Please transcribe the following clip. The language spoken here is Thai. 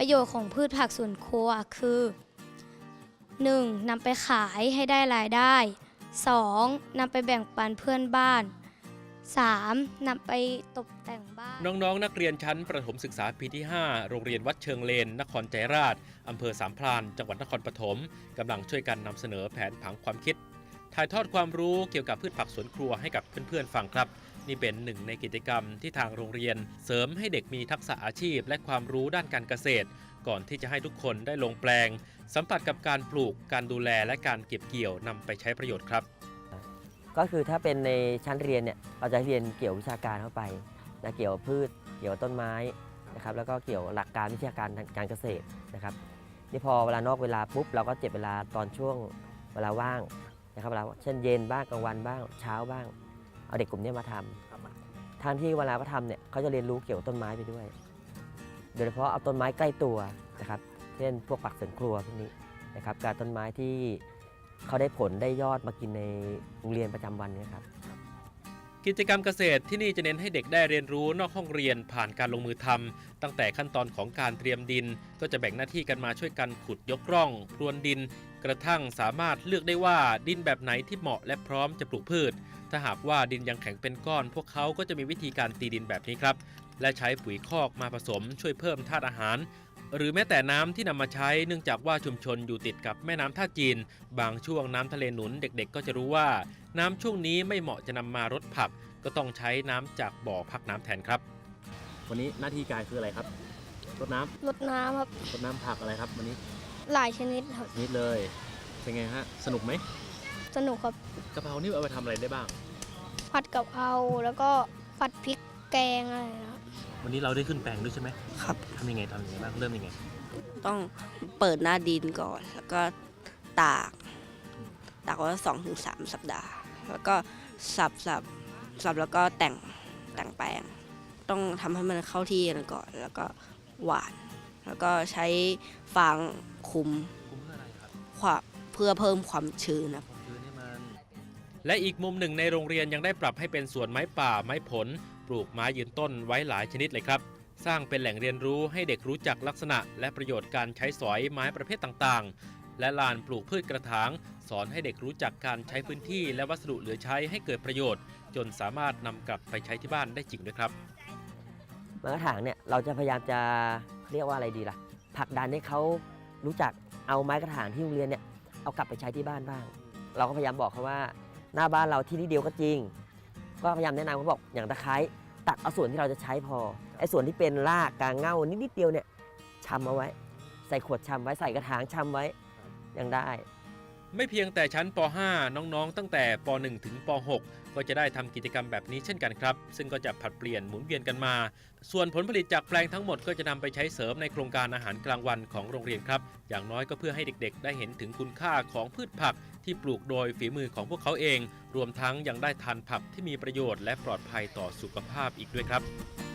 ประโยชน์ของพืชผักสวนครัวคือ 1. นำไปขายให้ได้รายได้ 2. นำไปแบ่งปันเพื่อนบ้าน 3. นำไปตกแต่งบ้าน น้องๆ นักเรียนชั้นประถมศึกษาปีที่ 5 โรงเรียนวัดเชิงเลน นครใจราชอำเภอสามพรานจังหวัดนครปฐมกำลังช่วยกันนำเสนอแผนผังความคิด ถ่ายทอดความรู้เกี่ยวกับพืชผักสวนครัวให้กับเพื่อนๆฟังครับ นี่เป็นหนึ่งในกิจกรรมที่ทางโรงเรียน เสริมให้เด็กมีทักษะอาชีพและความรู้ด้านการเกษตร ก่อนที่จะให้ทุกคนได้ลงแปลง สัมผัสกับการปลูกการดูแลและการเก็บเกี่ยวนำไปใช้ประโยชน์ครับ ก็คือถ้าเป็นในชั้นเรียนเนี่ยเราจะเรียนเกี่ยววิชาการเข้าไปนะเกี่ยวพืช เกี่ยวต้นไม้นะครับแล้วก็เกี่ยวหลักการวิชาการการเกษตรนะครับนี่พอเวลานอกเวลาปุ๊บเราก็เจ็บเวลาตอนช่วงเวลาว่างนะครับเวลาเช่นเย็นบ้างกลางวันบ้างเช้าบ้าง เอาเด็กกลุ่มนี้มาทำทางที่เวลาเขาทำเนี่ยเขาจะเรียนรู้เกี่ยวกับต้นไม้ไปด้วย โดยเฉพาะเอาต้นไม้ใกล้ตัวนะครับเช่นพวกปักสวนครัวพวกนี้นะครับการต้นไม้ที่เขาได้ผลได้ยอดมากินในโรงเรียนประจำวันเนี่ยครับกิจกรรมเกษตรที่นี่จะเน้นให้เด็กได้เรียนรู้นอกห้องเรียนผ่านการลงมือทำตั้งแต่ขั้นตอนของการเตรียมดิน ก็จะแบ่งหน้าที่กันมาช่วยกันขุดยกร่องพรวนดิน กระทั่งสามารถเลือกได้ว่าดินแบบไหนที่เหมาะและพร้อมจะปลูกพืช ถ้าหากว่าดินยังแข็งเป็นก้อน พวกเขาก็จะมีวิธีการตีดินแบบนี้ครับ และใช้ปุ๋ยคอกมาผสมช่วยเพิ่มธาตุอาหาร หรือแม้แต่น้ำที่นำมาใช้เนื่องจากว่าชุมชนอยู่ติดกับแม่น้ำท่าจีน บางช่วงน้ำทะเลหนุนเด็กๆ ก็จะรู้ว่า น้ำช่วงนี้ไม่เหมาะจะนำมารดผัก ก็ต้องใช้น้ำจากบ่อพักน้ำแทนครับ วันนี้หน้าที่กายคืออะไรครับรดน้ำรดน้ำครับรดน้ำผักอะไรครับวันนี้ หลายชนิดครับนิดเลยเป็นไงฮะสนุกไหม สนุกครับกะเพรานี่เอาไปทำอะไรได้บ้าง ผัดกะเพราแล้วก็ผัดพริกแกงอะไรนะครับวันนี้เราได้ขึ้นแปลงด้วยใช่ไหมครับ ทำยังไงทำยังไงบ้างเริ่มยังไง ต้องเปิดหน้าดินก่อน แล้วก็ตาก ตากไว้สองถึงสามสัปดาห์ แล้วก็สับสับสับแล้วก็แต่งแต่งแปลง ต้องทำให้มันเข้าที่กันก่อน แล้วก็หวาน แล้วก็ใช้ฟางคุมคุ้มเพื่ออะไรครับ ความเพื่อเพิ่มความชื้นนะความชื้นให้มัน และอีกมุมหนึ่งในโรงเรียนยังได้ปรับให้เป็นสวนไม้ป่าไม้ผล ปลูกไม้ยืนต้นไว้หลายชนิดเลยครับ สร้างเป็นแหล่งเรียนรู้ให้เด็กรู้จักลักษณะ และประโยชน์การใช้สอยไม้ประเภทต่างๆ และลานปลูกพืชกระถาง สอนให้เด็กรู้จักการใช้พื้นที่ และวัสดุเหลือใช้ให้เกิดประโยชน์ จนสามารถนำกลับไปใช้ที่บ้านได้จริงด้วยครับไม้กระถางเนี่ยเราจะพยายามจะเรียกว่าอะไรดีล่ะผลักดันให้เขารู้จักเอาไม้กระถางที่โรงเรียนเนี่ยเอากลับไปใช้ที่บ้านบ้าง เราก็พยายามบอกเขาว่า หน้าบ้านเราที่นี่เดียวก็จริง ก็พยายามแนะนำเขาบอกอย่างตะไคร้ตัดเอาส่วนที่เราจะใช้พอไอ้ส่วนที่เป็นรากกางเง่านิดๆเดียวเนี่ยชำเอาไว้ ใส่ขวดชำไว้ใส่กระถางชำไว้ยังได้ ไม่เพียงแต่ชั้นป .5 น้องๆ ตั้งแต่ป .1 ถึงป .6 ก็จะได้ทำกิจกรรมแบบนี้เช่นกันครับ ซึ่งก็จะผัดเปลี่ยนหมุนเวียนกันมา ส่วนผลผลิตจากแปลงทั้งหมดก็จะนำไปใช้เสริมในโครงการอาหารกลางวันของโรงเรียนครับ อย่างน้อยก็เพื่อให้เด็กๆ ได้เห็นถึงคุณค่าของพืชผักที่ปลูกโดยฝีมือของพวกเขาเอง รวมทั้งยังได้ทานผักที่มีประโยชน์และปลอดภัยต่อสุขภาพอีกด้วยครับ